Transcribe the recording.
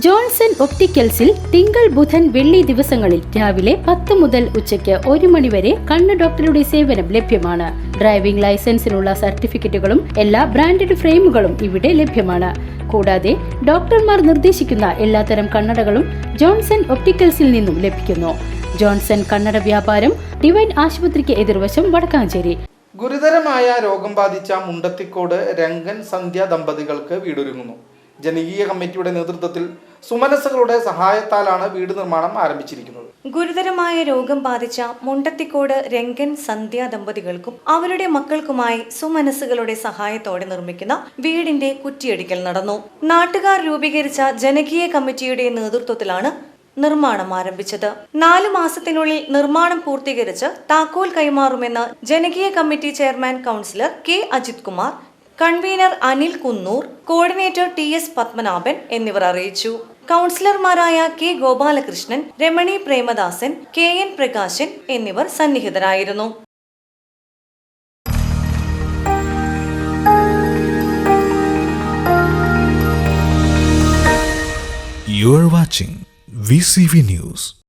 Johnson ഒപ്റ്റിക്കൽസിൽ തിങ്കൾ ബുധൻ വെള്ളി ദിവസങ്ങളിൽ രാവിലെ പത്ത് മുതൽ ഉച്ചയ്ക്ക് ഒരു മണിവരെ കണ്ണ് ഡോക്ടറുടെ സേവനം ലഭ്യമാണ്. ഡ്രൈവിംഗ് ലൈസൻസിനുള്ള സർട്ടിഫിക്കറ്റുകളും എല്ലാ ബ്രാൻഡഡ് ഫ്രെയിമുകളും ഇവിടെ ലഭ്യമാണ്. കൂടാതെ ഡോക്ടർമാർ നിർദ്ദേശിക്കുന്ന എല്ലാത്തരം കണ്ണടകളും ജോൺസൺ ഒപ്റ്റിക്കൽസിൽ നിന്നും ലഭിക്കുന്നു. ജോൺസൺ കണ്ണട വ്യാപാരം ഡിവൈൻ ആശുപത്രിക്ക് എതിർവശം വടക്കാഞ്ചേരി. ഗുരുതരമായ രോഗം ബാധിച്ച മുണ്ടത്തിക്കോട് രംഗൻ സന്ധ്യ ദമ്പതികൾക്ക് വീടൊരുങ്ങുന്നു. ജനകീയ കമ്മിറ്റിയുടെ നേതൃത്വത്തിൽ സുമനസ്സുകളുടെ സഹായത്താലാണ് വീട് നിർമ്മാണം ആരംഭിച്ചിരിക്കുന്നത്. ഗുരുതരമായ രോഗം ബാധിച്ച മുണ്ടത്തിക്കോട് രംഗൻ സന്ധ്യ ദമ്പതികൾക്കും അവരുടെ മക്കൾക്കുമായി സുമനസ്സുകളുടെ സഹായത്തോടെ നിർമ്മിക്കുന്ന വീടിന്റെ കുറ്റിയടിക്കൽ നടന്നു. നാട്ടുകാർ രൂപീകരിച്ച ജനകീയ കമ്മിറ്റിയുടെ നേതൃത്വത്തിലാണ് നിർമ്മാണം ആരംഭിച്ചത്. നാലു മാസത്തിനുള്ളിൽ നിർമ്മാണം പൂർത്തീകരിച്ച് താക്കോൽ കൈമാറുമെന്ന് ജനകീയ committee chairman councillor K Ajith Kumar convener Anil Kunnoor coordinator T S Padmanabhan എന്നിവർ അറിയിച്ചു കൗൺസിലർമാരായ K Gopalakrishnan Ramani Premadasan K N Prakashan എന്നിവർ സന്നിഹിതരായിരുന്നു You are watching VCV News.